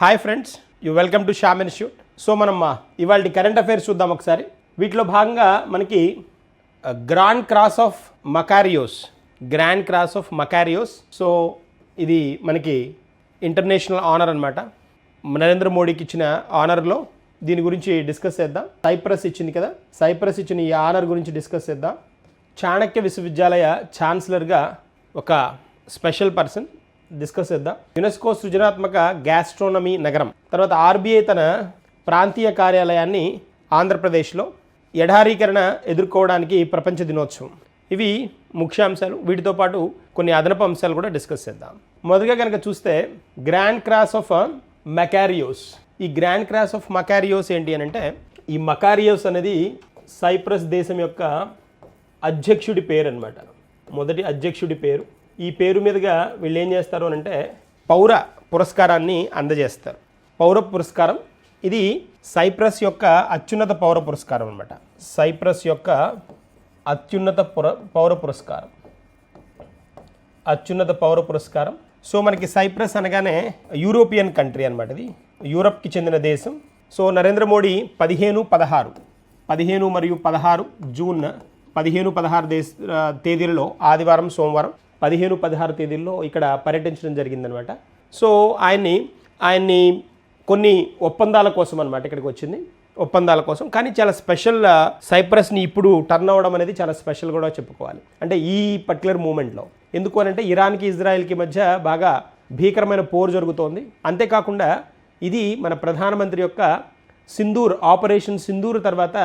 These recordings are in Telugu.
Hi friends you welcome to Sham institute so మనం ఇవాళ కరెంట్ అఫైర్స్ చూద్దాం ఒకసారి. వీటిలో భాగంగా మనకి grand cross of Makarios grand cross of Makarios so ఇది మనకి ఇంటర్నేషనల్ ఆనర్ అనమాట నరేంద్ర మోడీకి ఇచ్చిన ఆనర్లో దీని గురించి డిస్కస్ చేద్దాం. సైప్రస్ ఇచ్చింది కదా. సైప్రస్ ఇచ్చిన ఈ ఆనర్ గురించి డిస్కస్ చేద్దాం. చాణక్య విశ్వవిద్యాలయ ఛాన్సలర్గా ఒక స్పెషల్ పర్సన్ డిస్కస్ చేద్దాం. యునెస్కో సృజనాత్మక గ్యాస్ట్రోనమీ నగరం. తర్వాత ఆర్బీఐ తన ప్రాంతీయ కార్యాలయాన్ని ఆంధ్రప్రదేశ్లో ఎడారీకరణ ఎదుర్కోవడానికి ప్రపంచ దినోత్సవం. ఇవి ముఖ్యాంశాలు. వీటితో పాటు కొన్ని అదనపు అంశాలు కూడా డిస్కస్ చేద్దాం. మొదటగా కనుక చూస్తే గ్రాండ్ క్రాస్ ఆఫ్ మెకారియోస్. ఈ గ్రాండ్ క్రాస్ ఆఫ్ మకారియోస్ ఏంటి అని అంటే ఈ మకారియోస్ అనేది సైప్రస్ దేశం యొక్క అధ్యక్షుడి పేరు అనమాట మొదటి అధ్యక్షుడి పేరు ఈ పేరు మీదుగా వీళ్ళు ఏం చేస్తారు అని అంటే పౌర పురస్కారాన్ని అందజేస్తారు. పౌర పురస్కారం ఇది సైప్రస్ యొక్క అత్యున్నత పౌర పురస్కారం అనమాట సైప్రస్ యొక్క అత్యున్నత పుర పౌర పురస్కారం. అత్యున్నత పౌర పురస్కారం. సో మనకి సైప్రస్ అనగానే యూరోపియన్ కంట్రీ అనమాట ఇది. యూరప్కి చెందిన దేశం. సో నరేంద్ర మోడీ పదిహేను పదహారు. పదిహేను మరియు పదహారు జూన్ పదిహేను పదహారు దేశ తేదీలలో ఆదివారం సోమవారం పదిహేను పదహారు తేదీల్లో ఇక్కడ పర్యటించడం జరిగిందనమాట. సో ఆయన్ని ఆయన్ని కొన్ని ఒప్పందాల కోసం అనమాట ఇక్కడికి వచ్చింది. ఒప్పందాల కోసం. కానీ చాలా స్పెషల్ సైప్రస్ని ఇప్పుడు టర్న్ అవ్వడం అనేది చాలా స్పెషల్ కూడా చెప్పుకోవాలి. అంటే ఈ పర్టికులర్ మూమెంట్లో. ఎందుకు అని అంటే ఇరాన్కి ఇజ్రాయెల్కి మధ్య బాగా భీకరమైన పోరు జరుగుతోంది. అంతేకాకుండా ఇది మన ప్రధానమంత్రి యొక్క సింధూర్ ఆపరేషన్ సింధూర్ తర్వాత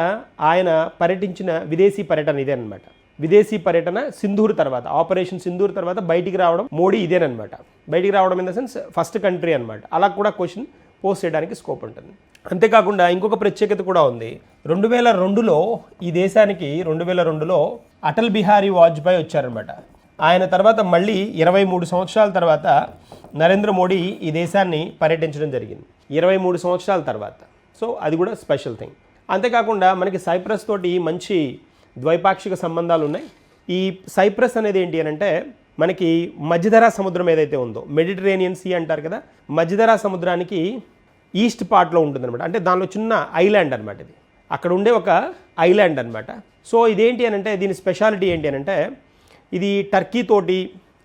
ఆయన పర్యటించిన విదేశీ పర్యటన ఇదే అనమాట విదేశీ పర్యటన సింధూర్ తర్వాత ఆపరేషన్ సింధూర్ తర్వాత బయటికి రావడం మోడీ ఇదేనమాట బయటికి రావడం in the sense first country అనమాట అలా కూడా క్వశ్చన్ పోస్ట్ చేయడానికి స్కోప్ ఉంటుంది. అంతేకాకుండా ఇంకొక ప్రత్యేకత కూడా ఉంది. రెండు వేల రెండులో ఈ దేశానికి రెండు వేల రెండులో అటల్ బిహారీ వాజ్పేయి వచ్చారనమాట ఆయన తర్వాత మళ్ళీ ఇరవై మూడు సంవత్సరాల తర్వాత నరేంద్ర మోడీ ఈ దేశాన్ని పర్యటించడం జరిగింది. ఇరవై మూడు సంవత్సరాల తర్వాత. సో అది కూడా స్పెషల్ థింగ్ అంతేకాకుండా మనకి సైప్రస్ తోటి మంచి ద్వైపాక్షిక సంబంధాలు ఉన్నాయి. ఈ సైప్రస్ అనేది ఏంటి అని అంటే మనకి మధ్యధరా సముద్రం ఏదైతే ఉందో మెడిటరేనియన్ సీ అంటారు కదా మధ్యధరా సముద్రానికి ఈస్ట్ పార్ట్లో ఉంటుందన్నమాట. అంటే దానిలో చిన్న ఐలాండ్ అనమాట ఇది. అక్కడ ఉండే ఒక ఐలాండ్ అనమాట సో ఇదేంటి అని అంటే దీని స్పెషాలిటీ ఏంటి అని అంటే ఇది టర్కీ తోటి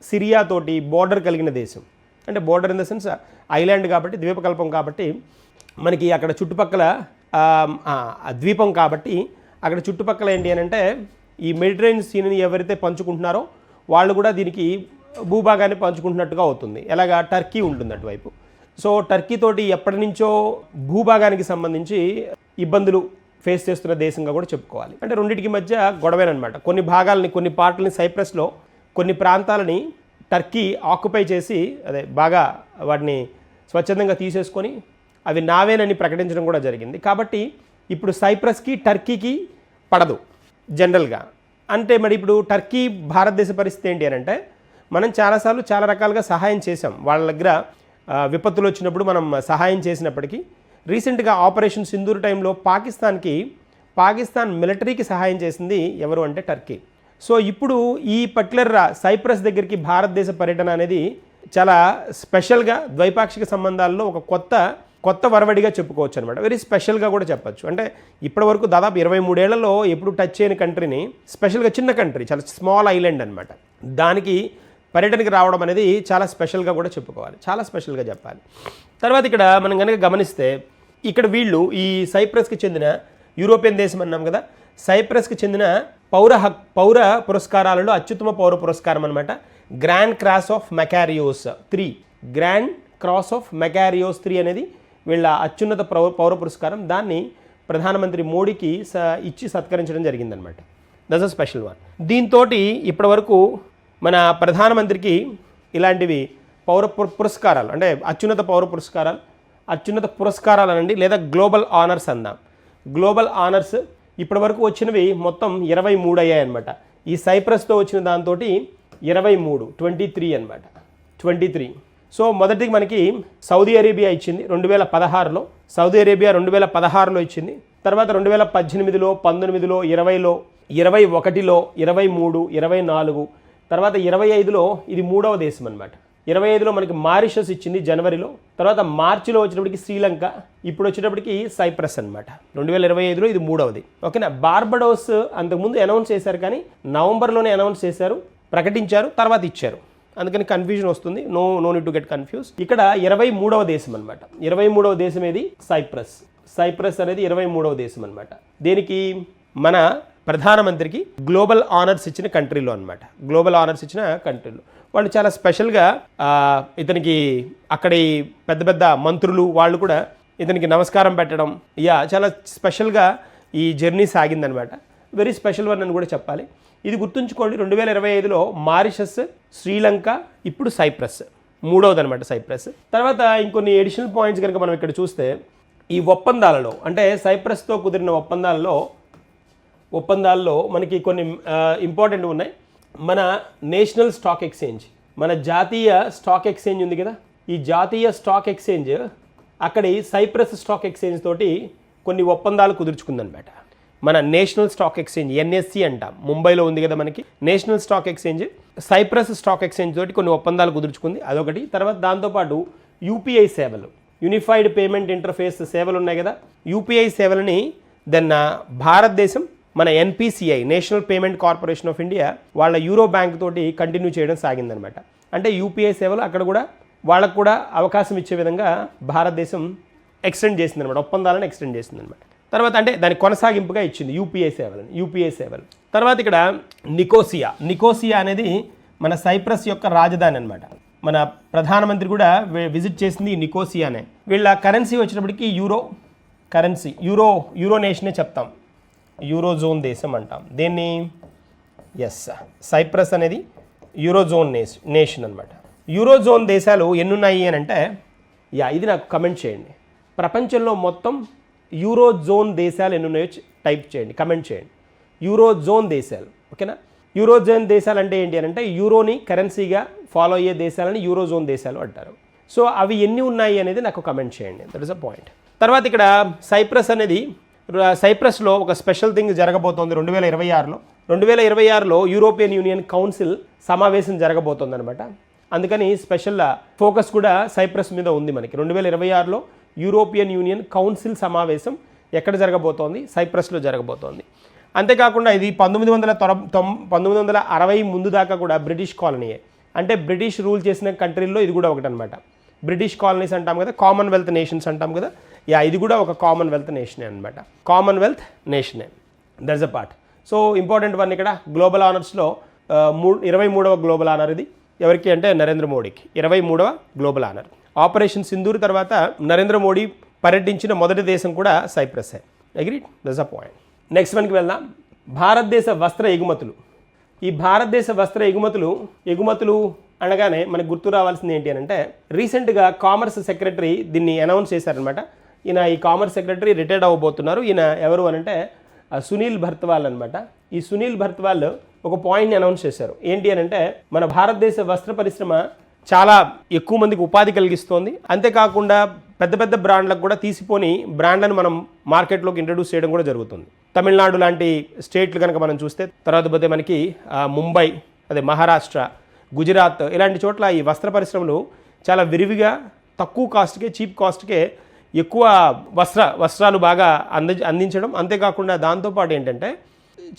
సిరియా తోటి బోర్డర్ కలిగిన దేశం. అంటే border in the sense island కాబట్టి ద్వీపకల్పం కాబట్టి మనకి అక్కడ చుట్టుపక్కల ద్వీపం కాబట్టి అక్కడ చుట్టుపక్కల ఏంటి అని అంటే ఈ మెడిటరేనియన్ సీన్ని ఎవరైతే పంచుకుంటున్నారో వాళ్ళు కూడా దీనికి భూభాగాన్ని పంచుకుంటున్నట్టుగా అవుతుంది. ఎలాగా? టర్కీ ఉంటుంది అటువైపు. సో టర్కీ తోటి ఎప్పటి నుంచో భూభాగానికి సంబంధించి ఇబ్బందులు ఫేస్ చేస్తున్న దేశంగా కూడా చెప్పుకోవాలి. అంటే రెండింటికి మధ్య గొడవేనమాట కొన్ని భాగాలని కొన్ని పార్ట్లని సైప్రస్లో కొన్ని ప్రాంతాలని టర్కీ ఆక్యుపై చేసి అదే బాగా వాటిని స్వచ్ఛందంగా తీసేసుకొని అవి నావేనని ప్రకటించడం కూడా జరిగింది. కాబట్టి ఇప్పుడు సైప్రస్కి టర్కీకి పడదు జనరల్గా. అంటే మరి ఇప్పుడు టర్కీ భారతదేశ పరిస్థితి ఏంటి అని అంటే మనం చాలాసార్లు చాలా రకాలుగా సహాయం చేసాం వాళ్ళ దగ్గర విపత్తులు వచ్చినప్పుడు మనం సహాయం చేసినప్పటికీ రీసెంట్గా ఆపరేషన్ సింధూరు టైంలో పాకిస్తాన్కి పాకిస్తాన్ మిలిటరీకి సహాయం చేసింది ఎవరు అంటే టర్కీ. సో ఇప్పుడు ఈ పర్టికులర్ సైప్రస్ దగ్గరికి భారతదేశ పర్యటన అనేది చాలా స్పెషల్గా ద్వైపాక్షిక సంబంధాల్లో ఒక కొత్త కొత్త వరవడిగా చెప్పుకోవచ్చు అనమాట వెరీ స్పెషల్గా కూడా చెప్పచ్చు. అంటే ఇప్పటివరకు దాదాపు ఇరవై మూడేళ్ళలో ఎప్పుడు టచ్ చేయని కంట్రీని స్పెషల్గా చిన్న కంట్రీ చాలా స్మాల్ ఐలాండ్ అనమాట దానికి పర్యటనకి రావడం అనేది చాలా స్పెషల్గా కూడా చెప్పుకోవాలి. చాలా స్పెషల్గా చెప్పాలి. తర్వాత ఇక్కడ మనం కనుక గమనిస్తే ఇక్కడ వీళ్ళు ఈ సైప్రస్కి చెందిన యూరోపియన్ దేశం అన్నాం కదా సైప్రస్కి చెందిన పౌర హక్ పౌర పురస్కారాలలో అత్యుత్తమ పౌర పురస్కారం అనమాట grand cross of Makarios three grand cross of Makarios three అనేది వీళ్ళ అత్యున్నత పౌర పౌర పురస్కారం దాన్ని ప్రధానమంత్రి మోడీకి స ఇచ్చి సత్కరించడం జరిగిందనమాట దస్ అ స్పెషల్ వన్ దీంతో ఇప్పటివరకు మన ప్రధానమంత్రికి ఇలాంటివి పౌర పురస్కారాలు అంటే అత్యున్నత పౌర పురస్కారాలు అత్యున్నత పురస్కారాలు అనండి లేదా గ్లోబల్ ఆనర్స్ అందాం. గ్లోబల్ ఆనర్స్ ఇప్పటివరకు వచ్చినవి మొత్తం ఇరవై మూడు అయ్యాయన్నమాట. ఈ సైప్రస్తో వచ్చిన దాంతో ఇరవై మూడు ట్వంటీ త్రీ అనమాట ట్వంటీ త్రీ సో మొదటిది మనకి సౌదీ అరేబియా ఇచ్చింది రెండు వేల పదహారులో. సౌదీ అరేబియా రెండు వేల పదహారులో ఇచ్చింది. తర్వాత రెండు వేల పద్దెనిమిదిలో పంతొమ్మిదిలో ఇరవైలో ఇరవై ఒకటిలో ఇరవై మూడు ఇరవై నాలుగు. తర్వాత ఇరవై ఐదులో ఇది మూడవ దేశం అనమాట ఇరవై ఐదులో మనకి మారిషస్ ఇచ్చింది జనవరిలో. తర్వాత మార్చిలో వచ్చినప్పటికి శ్రీలంక ఇప్పుడు వచ్చేటప్పటికి సైప్రస్ అనమాట రెండు వేల ఇరవై ఐదులో ఇది మూడవది. ఓకేనా? బార్బడోస్ అంతకుముందు అనౌన్స్ చేశారు కానీ నవంబర్లోనే అనౌన్స్ చేశారు ప్రకటించారు తర్వాత ఇచ్చారు. అందుకని కన్ఫ్యూజన్ వస్తుంది. No no need to get confuse ఇక్కడ ఇరవై మూడవ దేశం అనమాట ఇరవై మూడవ దేశం ఏది? సైప్రస్ సైప్రస్ అనేది ఇరవై మూడవ దేశం అనమాట దేనికి మన ప్రధానమంత్రికి గ్లోబల్ ఆనర్స్ ఇచ్చిన కంట్రీలో అనమాట గ్లోబల్ ఆనర్స్ ఇచ్చిన కంట్రీలో. వాళ్ళు చాలా స్పెషల్గా ఇతనికి అక్కడి పెద్ద పెద్ద మంత్రులు వాళ్ళు కూడా ఇతనికి నమస్కారం పెట్టడం. యా చాలా స్పెషల్గా ఈ జర్నీ సాగిందనమాట వెరీ స్పెషల్ వన్ అని కూడా చెప్పాలి. ఇది గుర్తుంచుకోండి రెండు వేల ఇరవై ఐదులో మారిషస్ శ్రీలంక ఇప్పుడు సైప్రస్. మూడవది అనమాట సైప్రస్. తర్వాత ఇంకొన్ని ఎడిషనల్ పాయింట్స్ కనుక మనం ఇక్కడ చూస్తే ఈ ఒప్పందాలలో అంటే సైప్రస్తో కుదిరిన ఒప్పందాలలో ఒప్పందాల్లో మనకి కొన్ని ఇంపార్టెంట్ ఉన్నాయి. మన నేషనల్ స్టాక్ ఎక్స్చేంజ్ మన జాతీయ స్టాక్ ఎక్స్చేంజ్ ఉంది కదా? ఈ జాతీయ స్టాక్ ఎక్స్చేంజ్ అక్కడి సైప్రస్ స్టాక్ ఎక్స్చేంజ్ తోటి కొన్ని ఒప్పందాలు కుదుర్చుకుందనమాట మన నేషనల్ స్టాక్ ఎక్స్చేంజ్ ఎన్ఎస్సి అంట. ముంబైలో ఉంది కదా మనకి. National stock exchange Cyprus stock exchange తోటి కొన్ని ఒప్పందాలు కుదుర్చుకుంది. అదొకటి. తర్వాత దాంతోపాటు యూపీఐ సేవలు. యూనిఫైడ్ పేమెంట్ ఇంటర్ఫేస్ సేవలు ఉన్నాయి కదా. యూపీఐ సేవలని దెన్ భారతదేశం మన NPCI national payment corporation of India వాళ్ళ యూరో బ్యాంక్ తోటి కంటిన్యూ చేయడం సాగిందనమాట. అంటే యూపీఐ సేవలు అక్కడ కూడా వాళ్ళకు కూడా అవకాశం ఇచ్చే విధంగా భారతదేశం ఎక్స్టెండ్ చేసిందనమాట. ఒప్పందాలను ఎక్స్టెండ్ చేసిందనమాట. తర్వాత అంటే దాని కొనసాగింపుగా ఇచ్చింది యూపీఐ సేవలను యూపీఐ సేవలు. తర్వాత ఇక్కడ నికోసియా. నికోసియా అనేది మన సైప్రస్ యొక్క రాజధాని అనమాట మన ప్రధానమంత్రి కూడా విజిట్ చేసింది నికోసియానే. వీళ్ళ కరెన్సీ వచ్చినప్పటికీ యూరో కరెన్సీ యూరో యూరో నేషనే చెప్తాం. యూరోజోన్ దేశం అంటాం. దేన్ని? ఎస్. సైప్రస్ అనేది యూరోజోన్ నేష్ నేషన్ అనమాట యూరోజోన్ దేశాలు ఎన్నున్నాయి అని అంటే యా ఇది నాకు కమెంట్ చేయండి. ప్రపంచంలో మొత్తం యూరో జోన్ దేశాలు ఎన్ని ఉన్నాయో టైప్ చేయండి కమెంట్ చేయండి. యూరో జోన్ దేశాలు ఓకేనా? యూరోజోన్ దేశాలు అంటే ఏంటి అని అంటే యూరోని కరెన్సీగా ఫాలో అయ్యే దేశాలని యూరోజోన్ దేశాలు అంటారు. సో అవి ఎన్ని ఉన్నాయి అనేది నాకు కమెంట్ చేయండి. దట్ ఇస్ అ పాయింట్ తర్వాత ఇక్కడ సైప్రస్ అనేది సైప్రస్లో ఒక స్పెషల్ థింగ్ జరగబోతోంది రెండు వేల ఇరవై ఆరులో. రెండు వేల ఇరవై ఆరులో యూరోపియన్ యూనియన్ కౌన్సిల్ సమావేశం జరగబోతోంది అనమాట అందుకని స్పెషల్ ఫోకస్ కూడా సైప్రస్ మీద ఉంది మనకి. రెండు వేల ఇరవై ఆరులో యూరోపియన్ యూనియన్ కౌన్సిల్ సమావేశం ఎక్కడ జరగబోతోంది? సైప్రస్లో జరగబోతోంది. అంతేకాకుండా ఇది పంతొమ్మిది వందల తొర తొం పంతొమ్మిది వందల అరవై ముందు దాకా కూడా బ్రిటిష్ కాలనీయే. అంటే బ్రిటిష్ రూల్ చేసిన కంట్రీల్లో ఇది కూడా ఒకటి అనమాట బ్రిటిష్ కాలనీస్ అంటాం కదా కామన్వెల్త్ నేషన్స్ అంటాం కదా యా ఇది కూడా ఒక కామన్వెల్త్ నేషనే అనమాట commonwealth నేషనే. That's a part so important one ఇక్కడ గ్లోబల్ ఆనర్స్లో మూ ఇరవై మూడవ గ్లోబల్ ఆనర్ ఇది. ఎవరికి అంటే నరేంద్ర మోడీకి. ఇరవై మూడవ గ్లోబల్ ఆనర్. ఆపరేషన్ సింధూర్ తర్వాత నరేంద్ర మోడీ పర్యటించిన మొదటి దేశం కూడా Cyprus agreed that's a point next వన్కి వెళ్దాం. భారతదేశ వస్త్ర ఎగుమతులు. ఈ భారతదేశ వస్త్ర ఎగుమతులు ఎగుమతులు అనగానే మనకు గుర్తు రావాల్సింది ఏంటి అని అంటే రీసెంట్గా కామర్స్ సెక్రటరీ దీన్ని అనౌన్స్ చేశారనమాట ఈయన ఈ కామర్స్ సెక్రటరీ రిటైర్డ్ అవ్వబోతున్నారు. ఈయన ఎవరు అని అంటే ఆ సునీల్ భర్త్వాల్ అనమాట ఈ సునీల్ భర్త్వాల్ ఒక పాయింట్ని అనౌన్స్ చేశారు. ఏంటి అని అంటే మన భారతదేశ వస్త్ర పరిశ్రమ చాలా ఎక్కువ మందికి ఉపాధి కలిగిస్తోంది. అంతేకాకుండా పెద్ద పెద్ద బ్రాండ్లకు కూడా తీసిపోని బ్రాండ్లను మనం మార్కెట్లోకి ఇంట్రడ్యూస్ చేయడం కూడా జరుగుతుంది. తమిళనాడు లాంటి స్టేట్లు కనుక మనం చూస్తే తర్వాత పోతే మనకి ముంబై అదే మహారాష్ట్ర గుజరాత్ ఇలాంటి చోట్ల ఈ వస్త్ర పరిశ్రమలు చాలా విరివిగా తక్కువ కాస్ట్కే చీప్ కాస్ట్కే ఎక్కువ వస్త్ర వస్త్రాలు బాగా అంద అందించడం. అంతేకాకుండా దాంతోపాటు ఏంటంటే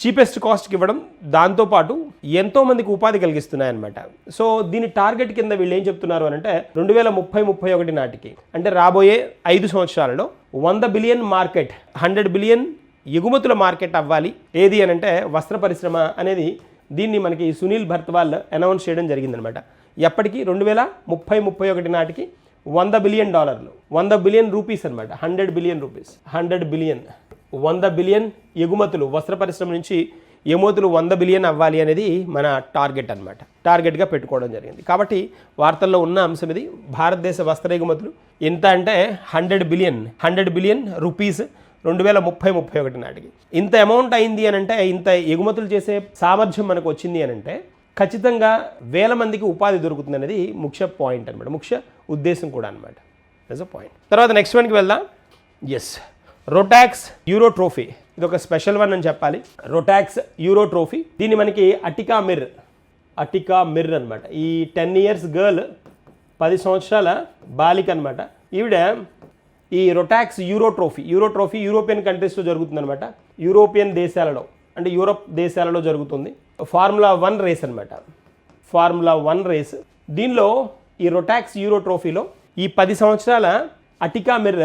చీపెస్ట్ కాస్ట్కి ఇవ్వడం దాంతోపాటు ఎంతో మందికి ఉపాధి కలిగిస్తున్నాయి అనమాట సో దీని టార్గెట్ కింద వీళ్ళు ఏం చెప్తున్నారు అని అంటే రెండు వేల ముప్పై ముప్పై ఒకటి నాటికి అంటే రాబోయే ఐదు సంవత్సరాలలో వంద బిలియన్ మార్కెట్ హండ్రెడ్ బిలియన్ ఎగుమతుల మార్కెట్ అవ్వాలి. ఏది అని అంటే వస్త్ర పరిశ్రమ అనేది దీన్ని మనకి సునీల్ భర్త్వాల్ అనౌన్స్ చేయడం జరిగిందనమాట ఎప్పటికీ రెండు వేల ముప్పై ముప్పై ఒకటి నాటికి వంద బిలియన్ డాలర్లు వంద బిలియన్ రూపీస్ అనమాట hundred billion rupees hundred billion. వంద బిలియన్ ఎగుమతులు వస్త్ర పరిశ్రమ నుంచి ఎగుమతులు వంద బిలియన్ అవ్వాలి అనేది మన టార్గెట్ అనమాట టార్గెట్గా పెట్టుకోవడం జరిగింది. కాబట్టి వార్తల్లో ఉన్న అంశం ఇది. భారతదేశ వస్త్ర ఎగుమతులు ఎంత అంటే hundred billion hundred billion rupees రెండు వేల ముప్పై ముప్పై ఒకటి నాటికి. ఇంత అమౌంట్ అయింది అని అంటే ఇంత ఎగుమతులు చేసే సామర్థ్యం మనకు వచ్చింది అని అంటే ఖచ్చితంగా వేల మందికి ఉపాధి దొరుకుతుంది అనేది ముఖ్య పాయింట్ అనమాట ముఖ్య ఉద్దేశం కూడా అనమాట దస్ అ పాయింట్ తర్వాత నెక్స్ట్ వన్కి వెళ్దాం. ఎస్ రొటాక్స్ యూరో ట్రోఫీ ఇది ఒక స్పెషల్ వన్ అని చెప్పాలి. రొటాక్స్ యూరో ట్రోఫీ దీన్ని మనకి అటికా మిర్ అటికా మిర్ అనమాట ఈ టెన్ ఇయర్స్ గర్ల్ పది సంవత్సరాల బాలిక అనమాట ఈవిడ ఈ Rotax euro trophy euro trophy European కంట్రీస్లో జరుగుతుందన్నమాట యూరోపియన్ దేశాలలో అంటే యూరోప్ దేశాలలో జరుగుతుంది. ఫార్ములా వన్ రేస్ అనమాట ఫార్ములా వన్ రేస్ దీనిలో ఈ రొటాక్స్ యూరో ట్రోఫీలో ఈ పది సంవత్సరాల అటికా మిర్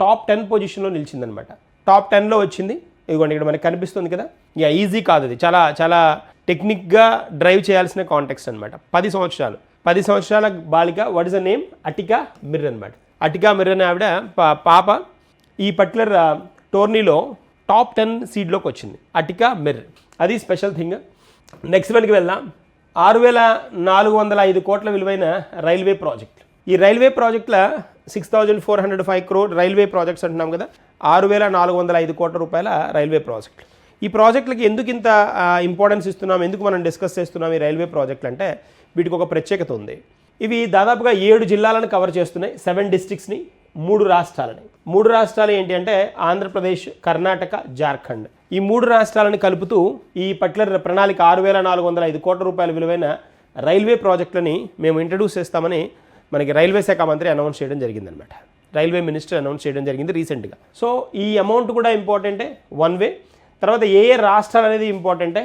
టాప్ టెన్ పొజిషన్లో నిలిచిందనమాట. టాప్ టెన్లో వచ్చింది. ఇదిగోండి ఇక్కడ మనకి కనిపిస్తుంది కదా. ఇక ఈజీ కాదు అది చాలా చాలా టెక్నిక్గా డ్రైవ్ చేయాల్సిన కాంటెక్స్ట్ అనమాట పది సంవత్సరాలు. పది సంవత్సరాల బాలిక what is a name Atika Mir అనమాట అటికా మిర్ అనే ఆవిడ పాప ఈ పర్టికులర్ టోర్నీలో టాప్ టెన్ సీడ్లోకి వచ్చింది. అటికా మిర్రర్. అది స్పెషల్ థింగ్ నెక్స్ట్ వన్కి వెళ్దాం. ఆరు వేల నాలుగు వందల ఐదు కోట్ల విలువైన రైల్వే ప్రాజెక్ట్. ఈ రైల్వే ప్రాజెక్టుల six thousand four hundred five crore railway projects అంటున్నాం కదా. ఆరు వేల నాలుగు వందల ఐదు కోట్ల రూపాయల రైల్వే ప్రాజెక్టులు ఈ ప్రాజెక్టులకి ఎందుకు ఇంత ఇంపార్టెన్స్ ఇస్తున్నాం? ఎందుకు మనం డిస్కస్ చేస్తున్నాం ఈ రైల్వే ప్రాజెక్టులు అంటే వీటికి ఒక ప్రత్యేకత ఉంది. ఇవి దాదాపుగా ఏడు జిల్లాలను కవర్ చేస్తున్నాయి. సెవెన్ డిస్టిక్స్ని మూడు రాష్ట్రాలని. మూడు రాష్ట్రాలు ఏంటి అంటే ఆంధ్రప్రదేశ్ కర్ణాటక జార్ఖండ్. ఈ మూడు రాష్ట్రాలను కలుపుతూ ఈ పర్టికులర్ ప్రణాళిక ఆరు వేల నాలుగు వందల ఐదు కోట్ల రూపాయల విలువైన రైల్వే ప్రాజెక్టులని మేము ఇంట్రడ్యూస్ చేస్తామని మనకి రైల్వే శాఖ మంత్రి అనౌన్స్ చేయడం జరిగిందనమాట రైల్వే మినిస్టర్ అనౌన్స్ చేయడం జరిగింది రీసెంట్గా. సో ఈ అమౌంట్ కూడా ఇంపార్టెంటే వన్ వే. తర్వాత ఏ ఏ రాష్ట్రాలు అనేది ఇంపార్టెంటే?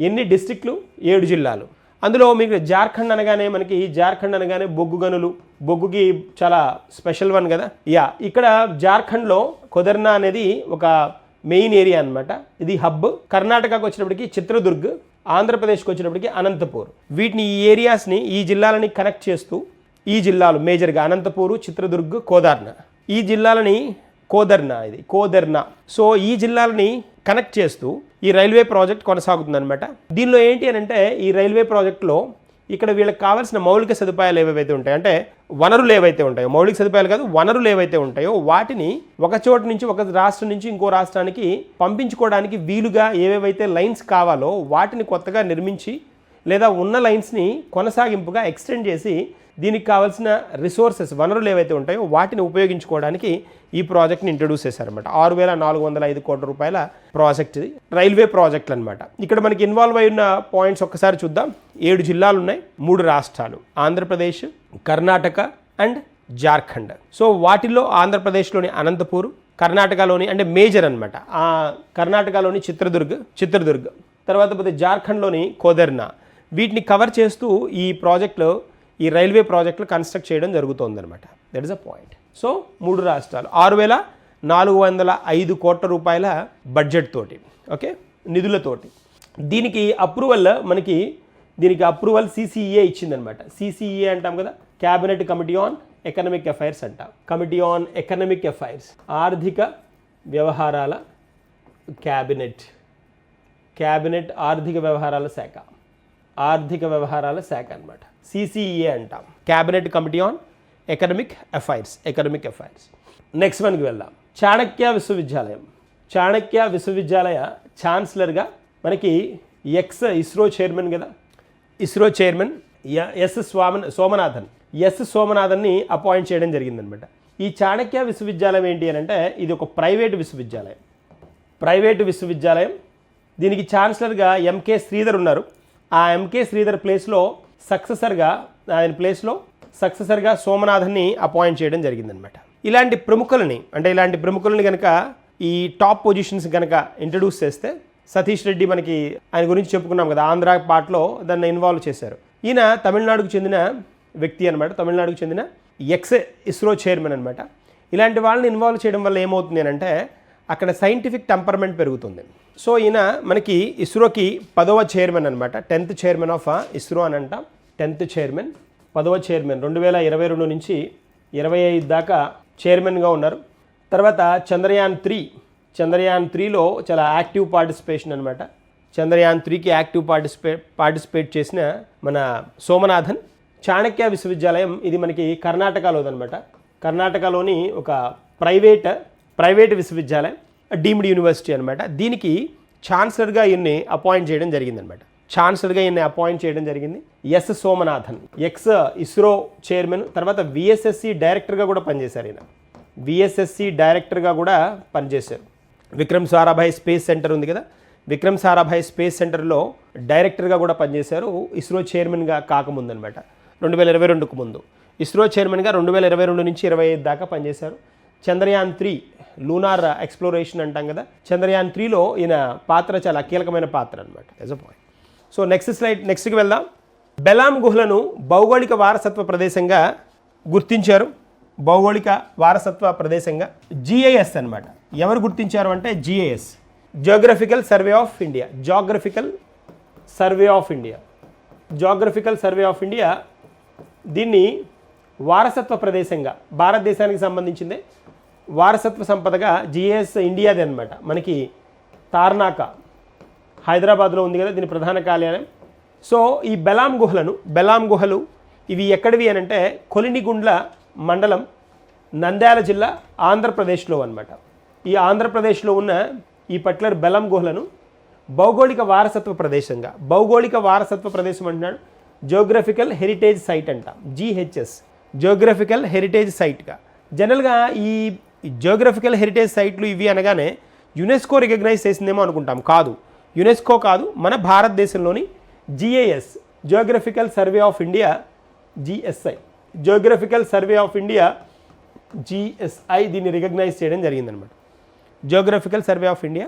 ఎన్ని డిస్ట్రిక్ట్లు? ఏడు జిల్లాలు. అందులో మీకు జార్ఖండ్ అనగానే మనకి జార్ఖండ్ అనగానే బొగ్గు గనులు. బొగ్గుకి చాలా స్పెషల్ వన్ కదా? యా ఇక్కడ జార్ఖండ్లో కొదర్నా అనేది ఒక మెయిన్ ఏరియా అనమాట ఇది హబ్. కర్ణాటకకు వచ్చినప్పటికి చిత్రదుర్గ్ ఆంధ్రప్రదేశ్కి వచ్చినప్పటికి అనంతపూర్. వీటిని ఈ ఏరియాస్ని ఈ జిల్లాలని కనెక్ట్ చేస్తూ ఈ జిల్లాలు మేజర్గా అనంతపూరు చిత్రదుర్గ్ కోదార్న. ఈ జిల్లాలని కోదర్న ఇది కోదర్న. సో ఈ జిల్లాలని కనెక్ట్ చేస్తూ ఈ రైల్వే ప్రాజెక్ట్ కొనసాగుతుందన్నమాట. దీనిలో ఏంటి అని అంటే ఈ రైల్వే ప్రాజెక్ట్లో ఇక్కడ వీళ్ళకి కావాల్సిన మౌలిక సదుపాయాలు ఏవైతే ఉంటాయో అంటే వనరులు ఏవైతే ఉంటాయో మౌలిక సదుపాయాలు కాదు వనరులు ఏవైతే ఉంటాయో వాటిని ఒక చోటు నుంచి ఒక రాష్ట్రం నుంచి ఇంకో రాష్ట్రానికి పంపించుకోవడానికి వీలుగా ఏవేవైతే లైన్స్ కావాలో వాటిని కొత్తగా నిర్మించి లేదా ఉన్న లైన్స్ని కొనసాగింపుగా ఎక్స్టెండ్ చేసి దీనికి కావాల్సిన రిసోర్సెస్ వనరులు ఏవైతే ఉంటాయో వాటిని ఉపయోగించుకోవడానికి ఈ ప్రాజెక్ట్ని ఇంట్రడ్యూస్ చేశారనమాట ఆరు వేల నాలుగు వందల ఐదు కోట్ల రూపాయల ప్రాజెక్ట్ ఇది. రైల్వే ప్రాజెక్టులు అనమాట ఇక్కడ మనకి ఇన్వాల్వ్ అయి ఉన్న పాయింట్స్ ఒక్కసారి చూద్దాం. ఏడు జిల్లాలు ఉన్నాయి మూడు రాష్ట్రాలు. ఆంధ్రప్రదేశ్ కర్ణాటక అండ్ జార్ఖండ్. సో వాటిల్లో ఆంధ్రప్రదేశ్లోని అనంతపూర్ కర్ణాటకలోని అంటే మేజర్ అనమాట ఆ కర్ణాటకలోని చిత్రదుర్గ్ చిత్రదుర్గ్. తర్వాత పోతే జార్ఖండ్లోని కోదర్నా. వీటిని కవర్ చేస్తూ ఈ ప్రాజెక్టులో ఈ రైల్వే ప్రాజెక్టులు కన్స్ట్రక్ట్ చేయడం జరుగుతోందనమాట that is a point so మూడు రాష్ట్రాలు. ఆరు వేల నాలుగు వందల ఐదు కోట్ల రూపాయల బడ్జెట్ తోటి ఓకే నిధులతోటి దీనికి అప్రూవల్ మనకి దీనికి అప్రూవల్ సిసిఈఏ ఇచ్చిందనమాట సిసిఈఏ అంటాం కదా cabinet committee on economic affairs అంటాం. కమిటీ ఆన్ ఎకనమిక్ అఫైర్స్ ఆర్థిక వ్యవహారాల క్యాబినెట్ క్యాబినెట్ ఆర్థిక వ్యవహారాల శాఖ. ఆర్థిక వ్యవహారాల శాఖ అనమాట సిసిఈఏ అంటాం. Cabinet committee on economic affairs economic affairs next వన్కి వెళ్దాం. చాణక్య విశ్వవిద్యాలయం చాణక్య విశ్వవిద్యాలయ ఛాన్సలర్గా మనకి ఎక్స్ ఇస్రో చైర్మన్ కదా. ఇస్రో చైర్మన్ ఎస్ స్వామన్ సోమనాథన్ ఎస్ సోమనాథన్ని అపాయింట్ చేయడం జరిగిందనమాట. ఈ చాణక్య విశ్వవిద్యాలయం ఏంటి అని అంటే ఇది ఒక ప్రైవేట్ విశ్వవిద్యాలయం. ప్రైవేటు విశ్వవిద్యాలయం. దీనికి ఛాన్సలర్గా ఎంకే శ్రీధర్ ఉన్నారు. ఆ ఎంకే శ్రీధర్ ప్లేస్లో సక్సెసర్గా ఆయన ప్లేస్లో సక్సెసర్గా సోమనాథన్ని అపాయింట్ చేయడం జరిగిందనమాట ఇలాంటి ప్రముఖులని అంటే ఇలాంటి ప్రముఖులని కనుక ఈ టాప్ పొజిషన్స్ కనుక ఇంట్రడ్యూస్ చేస్తే సతీష్ రెడ్డి మనకి ఆయన గురించి చెప్పుకున్నాం కదా ఆంధ్ర పార్ట్లో దాన్ని ఇన్వాల్వ్ చేశారు. ఈయన తమిళనాడుకు చెందిన వ్యక్తి అనమాట తమిళనాడుకు చెందిన ఎక్స్ ఇస్రో చైర్మన్ అనమాట ఇలాంటి వాళ్ళని ఇన్వాల్వ్ చేయడం వల్ల ఏమవుతుంది అంటే అక్కడ సైంటిఫిక్ టెంపర్మెంట్ పెరుగుతుంది. సో ఈయన మనకి ఇస్రోకి పదవ చైర్మన్ అనమాట టెన్త్ చైర్మన్ ఆఫ్ ఇస్రో అని అంటాం. టెన్త్ చైర్మన్ పదవ చైర్మన్. రెండు వేల ఇరవై రెండు నుంచి ఇరవై ఐదు దాకా చైర్మన్గా ఉన్నారు. తర్వాత చంద్రయాన్ త్రీ. చంద్రయాన్ త్రీలో చాలా యాక్టివ్ పార్టిసిపేషన్ అనమాట చంద్రయాన్ త్రీకి యాక్టివ్ పార్టిసిపేట్ పార్టిసిపేట్ చేసిన మన సోమనాథన్. చాణక్య విశ్వవిద్యాలయం ఇది మనకి కర్ణాటకలోదనమాట కర్ణాటకలోని ఒక ప్రైవేట్ ప్రైవేట్ విశ్వవిద్యాలయం డీమ్డ్ యూనివర్సిటీ అనమాట దీనికి ఛాన్సలర్గా ఈయన్ని అపాయింట్ చేయడం జరిగిందనమాట ఛాన్సలర్గా ఈయన్ని అపాయింట్ చేయడం జరిగింది S Somanathan. Ex ISRO chairman తర్వాత విఎస్ఎస్సి డైరెక్టర్గా కూడా పనిచేశారు ఈయన. విఎస్ఎస్సి డైరెక్టర్గా కూడా పనిచేశారు. విక్రమ్ సారాభాయ్ స్పేస్ సెంటర్ ఉంది కదా? విక్రమ్ సారాభాయ్ స్పేస్ సెంటర్లో డైరెక్టర్గా కూడా పనిచేశారు. ఇస్రో చైర్మన్గా కాకముందనమాట రెండు వేల ఇరవై రెండుకు ముందు. ఇస్రో చైర్మన్గా రెండు వేల ఇరవై రెండు నుంచి ఇరవై ఐదు దాకా పనిచేశారు. చంద్రయాన్ త్రీ లూనార్ ఎక్స్ప్లోరేషన్ అంటాం కదా. చంద్రయాన్ త్రీలో ఈయన పాత్ర చాలా కీలకమైన పాత్ర అనమాట as a point so next slide నెక్స్ట్కి వెళ్దాం. బెలాం గుహలను భౌగోళిక వారసత్వ ప్రదేశంగా గుర్తించారు. భౌగోళిక వారసత్వ ప్రదేశంగా జిఐఎస్ అన్నమాట. ఎవరు గుర్తించారు అంటే GIS geographical survey of India geographical survey of India geographical survey of India దీన్ని వారసత్వ ప్రదేశంగా భారతదేశానికి సంబంధించిందే. వారసత్వ సంపదగా జిఎస్ ఇండియాది అనమాట మనకి తార్నాక హైదరాబాద్లో ఉంది కదా దీని ప్రధాన కార్యాలయం. సో ఈ బెలాం గుహలను బెలాం గుహలు ఇవి ఎక్కడివి అని అంటే కొలినిగుండ్ల మండలం నంద్యాల జిల్లా ఆంధ్రప్రదేశ్లో అనమాట ఈ ఆంధ్రప్రదేశ్లో ఉన్న ఈ పర్టికులర్ బెలాం గుహలను భౌగోళిక వారసత్వ ప్రదేశంగా భౌగోళిక వారసత్వ ప్రదేశం అంటున్నాడు. జోగ్రఫికల్ హెరిటేజ్ సైట్ అంట జిహెచ్ఎస్ జోగ్రఫికల్ హెరిటేజ్ సైట్గా జనరల్గా ఈ జియోగ్రఫికల్ హెరిటేజ్ సైట్లు ఇవి అనగానే యునెస్కో రికగ్నైజ్ చేసిందేమో అనుకుంటాం. కాదు. యునెస్కో కాదు మన భారతదేశంలోని GAS geographical survey of India GSI geographical survey of India GSI దీన్ని రికగ్నైజ్ చేయడం జరిగిందనమాట. జియోగ్రఫికల్ సర్వే ఆఫ్ ఇండియా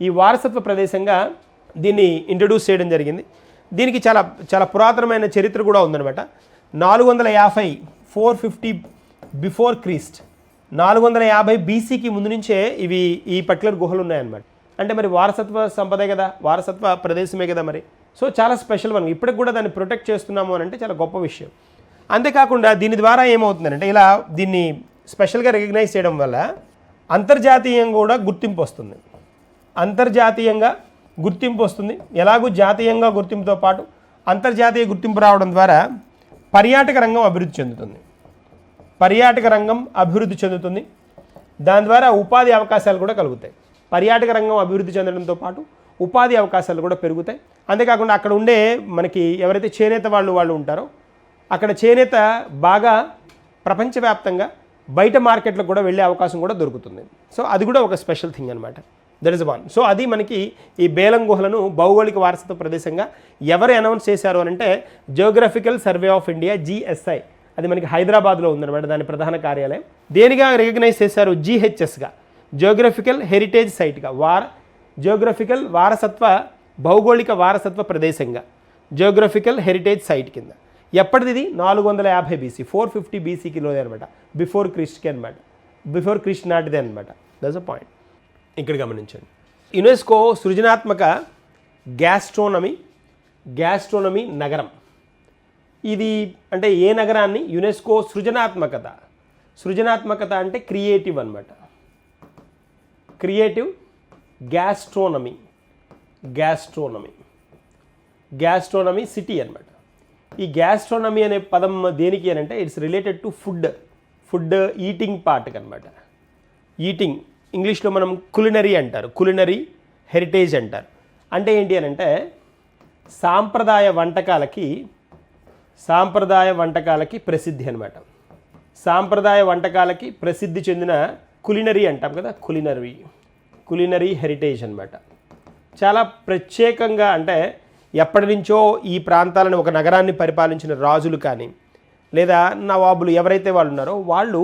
ఈ వారసత్వ ప్రదేశంగా దీన్ని ఇంట్రడ్యూస్ చేయడం జరిగింది. దీనికి చాలా చాలా పురాతనమైన చరిత్ర కూడా ఉందనమాట. నాలుగు వందల యాభై ఫోర్ ఫిఫ్టీ బిఫోర్ క్రీస్ట్ నాలుగు వందల యాభై బీసీకి ముందు నుంచే ఇవి ఈ పర్టికులర్ గుహలు ఉన్నాయన్నమాట. అంటే మరి వారసత్వ సంపదే కదా వారసత్వ ప్రదేశమే కదా మరి. సో చాలా స్పెషల్ మనం ఇప్పటికి కూడా దాన్ని ప్రొటెక్ట్ చేస్తున్నాము అని అంటే చాలా గొప్ప విషయం. అంతేకాకుండా దీని ద్వారా ఏమవుతుందంటే ఇలా దీన్ని స్పెషల్గా రికగ్నైజ్ చేయడం వల్ల అంతర్జాతీయంగా కూడా గుర్తింపు వస్తుంది. అంతర్జాతీయంగా గుర్తింపు వస్తుంది. ఎలాగూ జాతీయంగా గుర్తింపుతో పాటు అంతర్జాతీయ గుర్తింపు రావడం ద్వారా పర్యాటక రంగం అభివృద్ధి చెందుతుంది. పర్యాటక రంగం అభివృద్ధి చెందుతుంది. దాని ద్వారా ఉపాధి అవకాశాలు కూడా కలుగుతాయి. పర్యాటక రంగం అభివృద్ధి చెందడంతో పాటు ఉపాధి అవకాశాలు కూడా పెరుగుతాయి. అంతేకాకుండా అక్కడ ఉండే మనకి ఎవరైతే చేనేత వాళ్ళు వాళ్ళు ఉంటారో అక్కడ చేనేత బాగా ప్రపంచవ్యాప్తంగా బయట మార్కెట్లకు కూడా వెళ్ళే అవకాశం కూడా దొరుకుతుంది. సో అది కూడా ఒక స్పెషల్ థింగ్ అనమాట దట్ ఇస్ వన్. సో అది మనకి ఈ బేలం గుహలను భౌగోళిక వారసత్వ ప్రదేశంగా ఎవరు అనౌన్స్ చేశారు అని అంటే geographical survey of India GSI. అది మనకి హైదరాబాద్లో ఉందన్నమాట దాని ప్రధాన కార్యాలయం. దేనిగా రికగ్నైజ్ చేశారు? జిహెచ్ఎస్గా. జియోగ్రఫికల్ హెరిటేజ్ సైట్గా వార జియోగ్రఫికల్ వారసత్వ భౌగోళిక వారసత్వ ప్రదేశంగా జియోగ్రఫికల్ హెరిటేజ్ సైట్ కింద. ఎప్పటిది నాలుగు వందల యాభై బీసీ ఫోర్ ఫిఫ్టీ బీసీకిలోదే అనమాట బిఫోర్ క్రిస్ట్కి అనమాట బిఫోర్ క్రిస్ట్ నాటిదే అనమాట దట్స్ అ పాయింట్ ఇక్కడ గమనించండి. యునెస్కో సృజనాత్మక గ్యాస్ట్రోనమీ గ్యాస్ట్రోనమీ నగరం. ఇది అంటే ఏ నగరాన్ని? యునెస్కో సృజనాత్మకత. సృజనాత్మకత అంటే క్రియేటివ్ అనమాట creative gastronomy. Gastronomy. Gastronomy city అనమాట ఈ గ్యాస్ట్రోనమీ అనే పదం దేనికి అని అంటే it's related to food food eating part అనమాట ఈటింగ్ ఇంగ్లీష్లో మనం కులినరీ అంటారు. కులినరీ హెరిటేజ్ అంటారు. అంటే ఏంటి అని అంటే సాంప్రదాయ వంటకాలకి సాంప్రదాయ వంటకాలకి ప్రసిద్ధి అనమాట సాంప్రదాయ వంటకాలకి ప్రసిద్ధి చెందిన కులినరీ అంటాం కదా కులినరీ. కులినరీ హెరిటేజ్ అనమాట చాలా ప్రత్యేకంగా అంటే ఎప్పటి నుంచో ఈ ప్రాంతాలను ఒక నగరాన్ని పరిపాలించిన రాజులు కానీ లేదా నవాబులు ఎవరైతే వాళ్ళు ఉన్నారో వాళ్ళు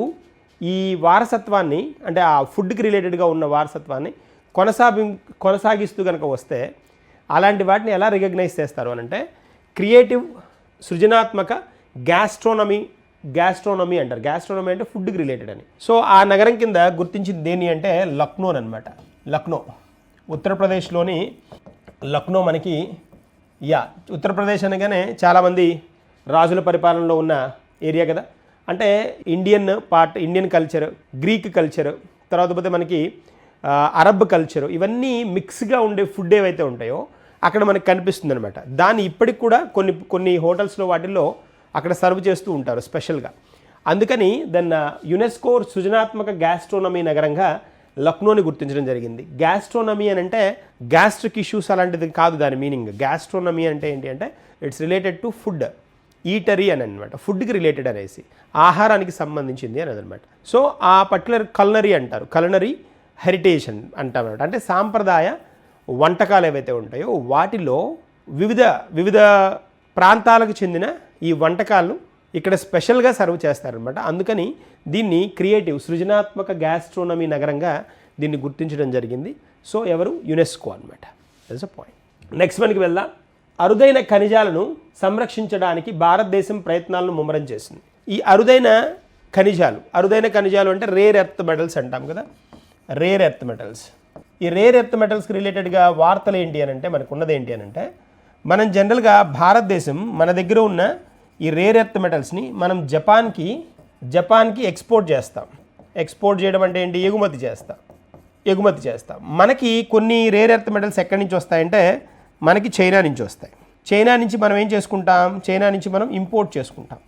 ఈ వారసత్వాన్ని అంటే ఆ ఫుడ్కి రిలేటెడ్గా ఉన్న వారసత్వాన్ని కొనసాగి కొనసాగిస్తూ కనుక వస్తే అలాంటి వాటిని ఎలా రికగ్నైజ్ చేస్తారు అని అంటే క్రియేటివ్ సృజనాత్మక గ్యాస్ట్రోనమీ గ్యాస్ట్రోనమీ అంటారు. గ్యాస్ట్రోనమీ అంటే ఫుడ్కి రిలేటెడ్ అని. సో ఆ నగరం కింద గుర్తించింది దేని అంటే లక్నో అనమాట లక్నో. ఉత్తరప్రదేశ్లోని లక్నో మనకి యా ఉత్తరప్రదేశ్ అనగానే చాలామంది రాజుల పరిపాలనలో ఉన్న ఏరియా కదా. అంటే Indian part Indian culture Greek culture తర్వాత పోతే మనకి అరబ్ కల్చర్ ఇవన్నీ మిక్స్గా ఉండే ఫుడ్ ఏవైతే ఉంటాయో అక్కడ మనకి కనిపిస్తుంది అనమాట దాన్ని ఇప్పటికి కూడా కొన్ని కొన్ని హోటల్స్లో వాటిల్లో అక్కడ సర్వ్ చేస్తూ ఉంటారు స్పెషల్గా. అందుకని దాన్ని యునెస్కో సృజనాత్మక గ్యాస్ట్రోనమీ నగరంగా లక్నోని గుర్తించడం జరిగింది. గ్యాస్ట్రోనమీ అని అంటే గ్యాస్ట్రిక్ ఇష్యూస్ అలాంటిది కాదు దాని మీనింగ్. గ్యాస్ట్రోనమీ అంటే ఏంటి అంటే it's related to food eatery అని అనమాట ఫుడ్కి రిలేటెడ్ అనేసి ఆహారానికి సంబంధించింది అని అనమాట సో ఆ పర్టికులర్ కల్నరీ అంటారు. కల్నరీ హెరిటేజ్ అని అనమాట అంటే సాంప్రదాయ వంటకాలు ఏవైతే ఉంటాయో వాటిలో వివిధ వివిధ ప్రాంతాలకు చెందిన ఈ వంటకాలను ఇక్కడ స్పెషల్గా సర్వ్ చేస్తారనమాట అందుకని దీన్ని క్రియేటివ్ సృజనాత్మక గ్యాస్ట్రోనమీ నగరంగా దీన్ని గుర్తించడం జరిగింది. సో ఎవరు? యునెస్కో అనమాట దట్స్ అ పాయింట్ నెక్స్ట్ మనకి వెళ్దాం. అరుదైన ఖనిజాలను సంరక్షించడానికి భారతదేశం ప్రయత్నాలను ముమ్మరం చేసింది. ఈ అరుదైన ఖనిజాలు అరుదైన ఖనిజాలు అంటే రేర్ ఎర్త్ మెటల్స్ అంటాం కదా. రేర్ ఎర్త్ మెటల్స్ ఈ రేర్ ఎర్త్ మెటల్స్కి రిలేటెడ్గా వార్తలు ఏంటి అని అంటే మనకు ఉన్నది ఏంటి అని అంటే మనం జనరల్గా భారతదేశం మన దగ్గర ఉన్న ఈ రేర్ ఎర్త్ మెటల్స్ని మనం జపాన్కి జపాన్కి ఎక్స్పోర్ట్ చేస్తాం. ఎక్స్పోర్ట్ చేయడం అంటే ఏంటి? ఎగుమతి చేస్తాం. ఎగుమతి చేస్తాం. మనకి కొన్ని రేర్ ఎర్త్ మెటల్స్ ఎక్కడి నుంచి వస్తాయంటే మనకి చైనా నుంచి వస్తాయి. చైనా నుంచి మనం ఏం చేసుకుంటాం? చైనా నుంచి మనం ఇంపోర్ట్ చేసుకుంటాం.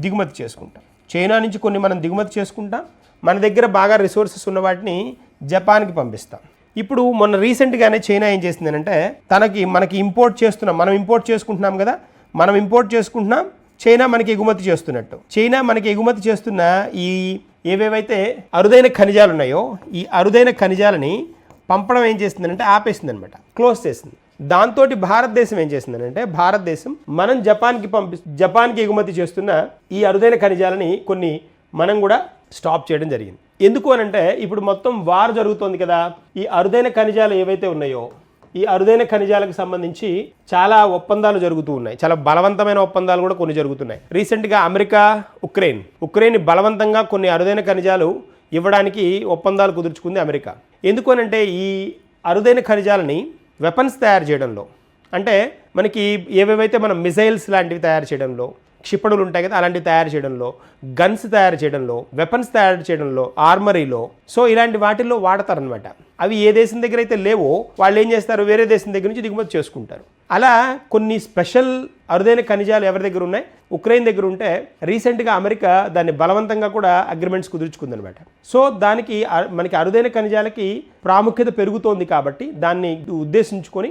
దిగుమతి చేసుకుంటాం. చైనా నుంచి కొన్ని మనం దిగుమతి చేసుకుంటాం. మన దగ్గర బాగా రిసోర్సెస్ ఉన్న వాటిని జపాన్కి పంపిస్తాం. ఇప్పుడు మొన్న రీసెంట్గానే చైనా ఏం చేసింది అంటే తనకి మనకి ఇంపోర్ట్ చేస్తున్నాం మనం ఇంపోర్ట్ చేసుకుంటున్నాం కదా మనం ఇంపోర్ట్ చేసుకుంటున్నాం చైనా మనకి ఎగుమతి చేస్తున్నట్టు. చైనా మనకి ఎగుమతి చేస్తున్న ఈ ఏవేవైతే అరుదైన ఖనిజాలు ఉన్నాయో ఈ అరుదైన ఖనిజాలని పంపడం ఏం చేసిందంటే ఆపేసింది అనమాట క్లోజ్ చేసింది. దాంతో భారతదేశం ఏం చేసిందనంటే భారతదేశం మనం జపాన్కి పంపి జపాన్కి ఎగుమతి చేస్తున్న ఈ అరుదైన ఖనిజాలని కొన్ని మనం కూడా స్టాప్ చేయడం జరిగింది. ఎందుకు అనంటే ఇప్పుడు మొత్తం వార్ జరుగుతోంది కదా ఈ అరుదైన ఖనిజాలు ఏవైతే ఉన్నాయో ఈ అరుదైన ఖనిజాలకు సంబంధించి చాలా ఒప్పందాలు జరుగుతూ ఉన్నాయి. చాలా బలవంతమైన ఒప్పందాలు కూడా కొన్ని జరుగుతున్నాయి. రీసెంట్గా అమెరికా ఉక్రెయిన్. ఉక్రెయిన్ బలవంతంగా కొన్ని అరుదైన ఖనిజాలు ఇవ్వడానికి ఒప్పందాలు కుదుర్చుకుంది అమెరికా. ఎందుకు అనంటే ఈ అరుదైన ఖనిజాలని వెపన్స్ తయారు చేయడంలో అంటే మనకి ఏవేవైతే మనం మిసైల్స్ లాంటివి తయారు చేయడంలో క్షిపణులు ఉంటాయి కదా అలాంటివి తయారు చేయడంలో గన్స్ తయారు చేయడంలో వెపన్స్ తయారు చేయడంలో ఆర్మరీలో సో ఇలాంటి వాటిల్లో వాడతారనమాట అవి ఏ దేశం దగ్గర అయితే లేవో వాళ్ళు ఏం చేస్తారు? వేరే దేశం దగ్గర నుంచి దిగుమతి చేసుకుంటారు. అలా కొన్ని స్పెషల్ అరుదైన ఖనిజాలు ఎవరి దగ్గర ఉన్నాయి? ఉక్రెయిన్ దగ్గర ఉంటే రీసెంట్గా అమెరికా దాన్ని బలవంతంగా కూడా అగ్రిమెంట్స్ కుదుర్చుకుందనమాట సో దానికి మనకి అరుదైన ఖనిజాలకి ప్రాముఖ్యత పెరుగుతోంది కాబట్టి దాన్ని ఉద్దేశించుకొని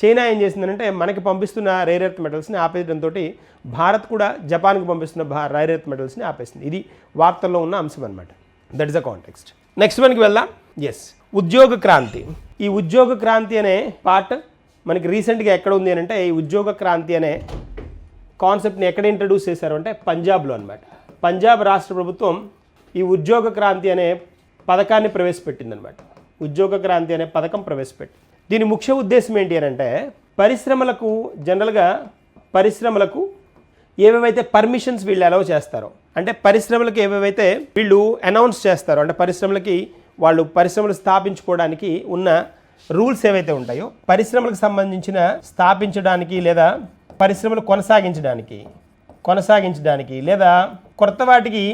చైనా ఏం చేసిందంటే మనకి పంపిస్తున్న రేర్ ఎర్త్ మెటల్స్ని ఆపేయడంతో భారత్ కూడా జపాన్కి పంపిస్తున్న భా రైర్ ఎర్త్ మెటల్స్ని ఆపేసింది. ఇది వార్తల్లో ఉన్న అంశం అనమాట that is a context next మనకి వెళ్దాం. ఎస్ ఉద్యోగ క్రాంతి. ఈ ఉద్యోగ క్రాంతి అనే పార్ట్ మనకి రీసెంట్గా ఎక్కడ ఉంది అని అంటే ఈ ఉద్యోగ క్రాంతి అనే కాన్సెప్ట్ని ఎక్కడ ఇంట్రడ్యూస్ చేశారు అంటే పంజాబ్లో అనమాట పంజాబ్ రాష్ట్ర ప్రభుత్వం ఈ ఉద్యోగ క్రాంతి అనే పథకాన్ని ప్రవేశపెట్టిందనమాట ఉద్యోగ క్రాంతి అనే పథకం ప్రవేశపెట్టింది. దీని ముఖ్య ఉద్దేశం ఏంటి అని అంటే పరిశ్రమలకు జనరల్గా పరిశ్రమలకు ఏవేవైతే పర్మిషన్స్ వీళ్ళు అలౌ చేస్తారో అంటే పరిశ్రమలకు ఏవేవైతే వీళ్ళు అనౌన్స్ చేస్తారో అంటే పరిశ్రమలకి వాళ్ళు పరిశ్రమలు స్థాపించుకోవడానికి ఉన్న రూల్స్ ఏవైతే ఉంటాయో పరిశ్రమలకు సంబంధించిన స్థాపించడానికి లేదా పరిశ్రమలు కొనసాగించడానికి కొనసాగించడానికి లేదా కొత్త వాటికి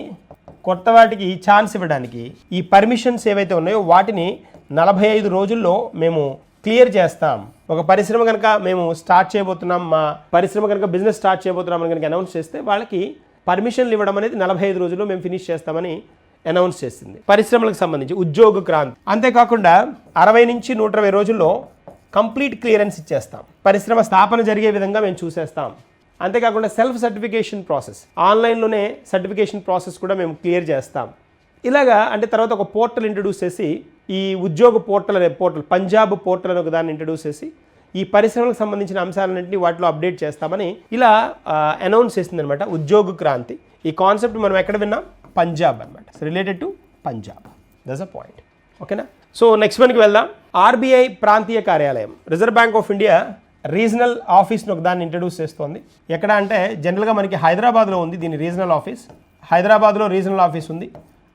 కొత్త వాటికి ఛాన్స్ ఇవ్వడానికి ఈ పర్మిషన్స్ ఏవైతే ఉన్నాయో వాటిని నలభై ఐదు రోజుల్లో మేము క్లియర్ చేస్తాం. ఒక పరిశ్రమ కనుక మేము స్టార్ట్ చేయబోతున్నాం మా పరిశ్రమ కనుక బిజినెస్ స్టార్ట్ చేయబోతున్నాం అని కనుక అనౌన్స్ చేస్తే వాళ్ళకి పర్మిషన్లు ఇవ్వడం అనేది నలభై ఐదు రోజుల్లో మేము ఫినిష్ చేస్తామని అనౌన్స్ చేసింది. పరిశ్రమలకు సంబంధించి ఉద్యోగ క్రాంతి. అంతేకాకుండా అరవై నుంచి నూట ఇరవై రోజుల్లో కంప్లీట్ క్లియరెన్స్ ఇచ్చేస్తాం. పరిశ్రమ స్థాపన జరిగే విధంగా మేము చూసేస్తాం. అంతేకాకుండా సెల్ఫ్ సర్టిఫికేషన్ ప్రాసెస్. ఆన్లైన్లోనే సర్టిఫికేషన్ ప్రాసెస్ కూడా మేము క్లియర్ చేస్తాం. ఇలాగా అంటే తర్వాత ఒక పోర్టల్ ఇంట్రడ్యూస్ చేసి ఈ ఉద్యోగ పోర్టల్ అనే పోర్టల్ పంజాబ్ పోర్టల్ అనే ఒక దాన్ని ఇంట్రడ్యూస్ చేసి ఈ పరిశ్రమలకు సంబంధించిన అంశాలన్నింటినీ వాటిలో అప్డేట్ చేస్తామని ఇలా అనౌన్స్ చేసిందనమాట ఉద్యోగ క్రాంతి. ఈ కాన్సెప్ట్ మనం ఎక్కడ విన్నాం? పంజాబ్ అనమాట related to Punjab. That's a point ఓకేనా సో నెక్స్ట్ మనకి వెళ్దాం. ఆర్బీఐ ప్రాంతీయ కార్యాలయం. Reserve bank of India regional ఆఫీస్ని ఒక దాన్ని ఇంట్రడ్యూస్ చేస్తోంది. ఎక్కడ అంటే జనరల్గా మనకి హైదరాబాద్లో ఉంది దీని రీజనల్ ఆఫీస్ హైదరాబాద్లో రీజనల్ ఆఫీస్ ఉంది.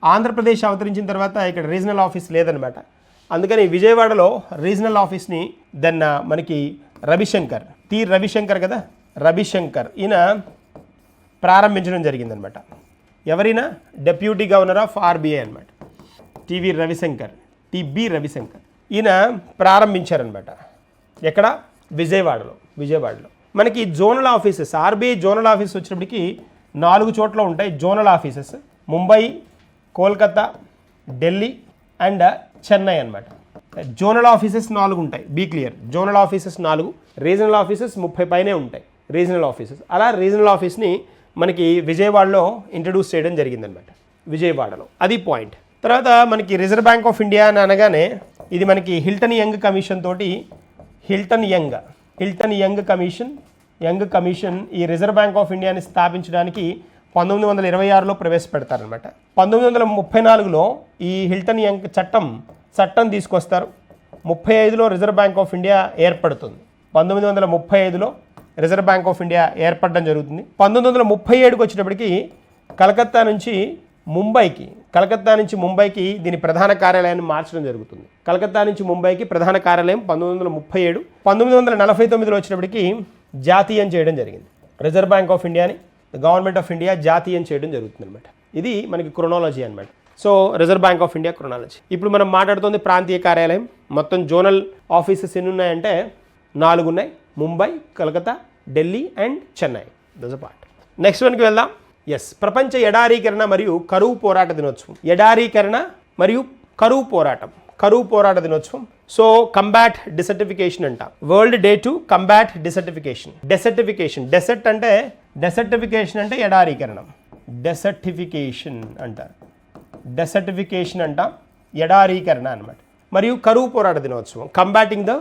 ఆంధ్రప్రదేశ్ అవతరించిన తర్వాత ఇక్కడ రీజనల్ ఆఫీస్ లేదనమాట అందుకని విజయవాడలో రీజనల్ ఆఫీస్ని దెన్ మనకి రవిశంకర్ టి రవిశంకర్ కదా? రవిశంకర్. ఈయన ప్రారంభించడం జరిగిందనమాట ఎవరైనా? డెప్యూటీ గవర్నర్ ఆఫ్ ఆర్బీఐ అనమాట T V Ravi Shankar T B Ravi Shankar. ఈయన ప్రారంభించారనమాట ఎక్కడ? విజయవాడలో విజయవాడలో. మనకి zonal offices RBI zonal office వచ్చినప్పటికి నాలుగు చోట్ల ఉంటాయి zonal offices. Mumbai Kolkata Delhi and Chennai అన్నమాట. జోనల్ ఆఫీసెస్ నాలుగు ఉంటాయి. Be clear. జోనల్ ఆఫీసెస్ నాలుగు రీజనల్ ఆఫీసెస్ ముప్పై పైనే ఉంటాయి. Regional offices. అలా రీజనల్ ఆఫీస్ని మనకి విజయవాడలో ఇంట్రడ్యూస్ చేయడం జరిగిందనమాట విజయవాడలో. అది పాయింట్. తర్వాత మనకి రిజర్వ్ బ్యాంక్ ఆఫ్ ఇండియా అని అనగానే ఇది మనకి హిల్టన్ యంగ్ కమిషన్ తోటి Hilton Young Hilton Young commission Young commission ఈ రిజర్వ్ బ్యాంక్ ఆఫ్ ఇండియాని స్థాపించడానికి పంతొమ్మిది వందల ఇరవై ఆరులో ప్రవేశపెడతారనమాట పంతొమ్మిది వందల ముప్పై నాలుగులో ఈ హిల్టన్ యంగ్ చట్టం చట్టం తీసుకొస్తారు. ముప్పై ఐదులో రిజర్వ్ బ్యాంక్ ఆఫ్ ఇండియా ఏర్పడుతుంది. పంతొమ్మిది వందల ముప్పై ఐదులో రిజర్వ్ బ్యాంక్ ఆఫ్ ఇండియా ఏర్పడడం జరుగుతుంది. పంతొమ్మిది వందల ముప్పై ఏడుకి వచ్చేటప్పటికి కలకత్తా నుంచి ముంబైకి కలకత్తా నుంచి ముంబైకి దీని ప్రధాన కార్యాలయాన్ని మార్చడం జరుగుతుంది. కలకత్తా నుంచి ముంబైకి ప్రధాన కార్యాలయం పంతొమ్మిది వందల ముప్పై ఏడు. పంతొమ్మిది వందల నలభై తొమ్మిదిలో వచ్చినప్పటికీ జాతీయం చేయడం జరిగింది. రిజర్వ్ బ్యాంక్ ఆఫ్ ఇండియాని గవర్నమెంట్ ఆఫ్ ఇండియా జాతీయం చేయడం జరుగుతుంది అనమాట ఇది మనకి క్రొనాలజీ అనమాట so reserve bank of India chronology ఇప్పుడు మనం మాట్లాడుతుంది ప్రాంతీయ కార్యాలయం. మొత్తం జోనల్ ఆఫీసెస్ ఎన్ని ఉన్నాయంటే నాలుగు ఉన్నాయి. Mumbai Calcutta Delhi and Chennai. That's a part next వన్కి వెళ్దాం. ఎస్ ప్రపంచ ఎడారీకరణ మరియు కరువు పోరాట దినోత్సవం. ఎడారీకరణ మరియు కరువు పోరాటం. కరువు పోరాట దినోత్సవం. సో కంబాట్ డిసర్టిఫికేషన్ అంట. World day to combat desertification. Desertification. Desert అంటే డెసర్టిఫికేషన్ అంటే ఎడారీకరణం. డెసర్టిఫికేషన్ అంటారు డెసర్టిఫికేషన్ అంట ఎడారీకరణ అనమాట మరియు కరువు పోరాట దినోత్సవం. కంబాటింగ్ ద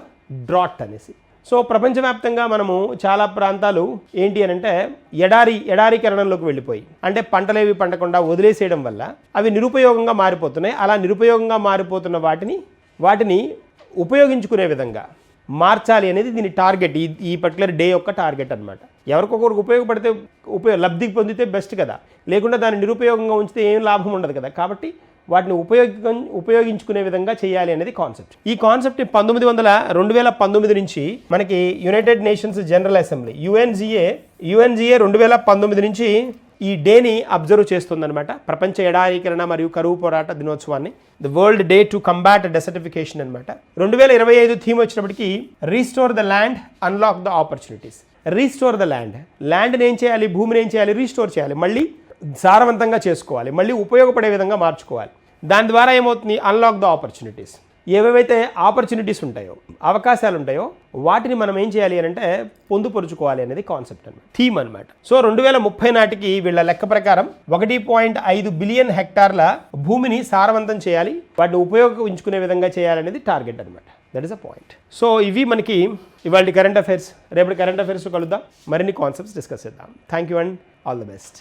డ్రాట్ అనేసి. సో ప్రపంచవ్యాప్తంగా మనము చాలా ప్రాంతాలు ఏంటి అని అంటే ఎడారి ఎడారీకరణంలోకి వెళ్ళిపోయి. అంటే పంటలేవి పండకుండా వదిలేసేయడం వల్ల అవి నిరుపయోగంగా మారిపోతున్నాయి. అలా నిరుపయోగంగా మారిపోతున్న వాటిని వాటిని ఉపయోగించుకునే విధంగా మార్చాలి అనేది దీని టార్గెట్. ఈ ఈ పర్టికులర్ డే యొక్క టార్గెట్ అనమాట ఎవరికొకరికి ఉపయోగపడితే ఉపయోగ లబ్ధి పొందితే బెస్ట్ కదా. లేకుండా దాన్ని నిరుపయోగంగా ఉంచితే ఏం లాభం ఉండదు కదా. కాబట్టి వాటిని ఉపయోగ ఉపయోగించుకునే విధంగా చేయాలి అనేది కాన్సెప్ట్ ఈ కాన్సెప్ట్ పంతొమ్మిది వందల రెండు వేల పంతొమ్మిది నుంచి మనకి United Nations General Assembly UNGA UNGA రెండు వేల పంతొమ్మిది నుంచి ఈ డేని అబ్జర్వ్ చేస్తుందన్నమాట. ప్రపంచ ఎడారీకరణ మరియు కరువు పోరాట దినోత్సవాన్ని. The world day to combat desertification అనమాట రెండు వేల ఇరవై ఐదు థీమ్ వచ్చినప్పటికీ restore the land unlock the opportunities restore the land ల్యాండ్ని ఏం చేయాలి? భూమిని ఏం చేయాలి? రీస్టోర్ చేయాలి. మళ్ళీ సారవంతంగా చేసుకోవాలి. మళ్ళీ ఉపయోగపడే విధంగా మార్చుకోవాలి. దాని ద్వారా ఏమవుతుంది? అన్లాక్ ద ఆపర్చునిటీస్ ఏవేవైతే ఆపర్చునిటీస్ ఉంటాయో అవకాశాలు ఉంటాయో వాటిని మనం ఏం చేయాలి అని అంటే పొందుపరుచుకోవాలి అనేది కాన్సెప్ట్ అనమాట థీమ్ అనమాట సో రెండు వేల ముప్పై నాటికి వీళ్ళ లెక్క ప్రకారం ఒకటి పాయింట్ ఐదు బిలియన్ హెక్టార్ల భూమిని సారవంతం చేయాలి వాటిని ఉపయోగించుకునే విధంగా చేయాలనేది టార్గెట్ అనమాట that is a point so ఇవి మనకి ఇవాళ కరెంట్ అఫైర్స్ రేపటి కరెంట్ అఫైర్స్ కలుద్దాం. మరిన్ని కాన్సెప్ట్స్ డిస్కస్ చేద్దాం. Thank you and all the best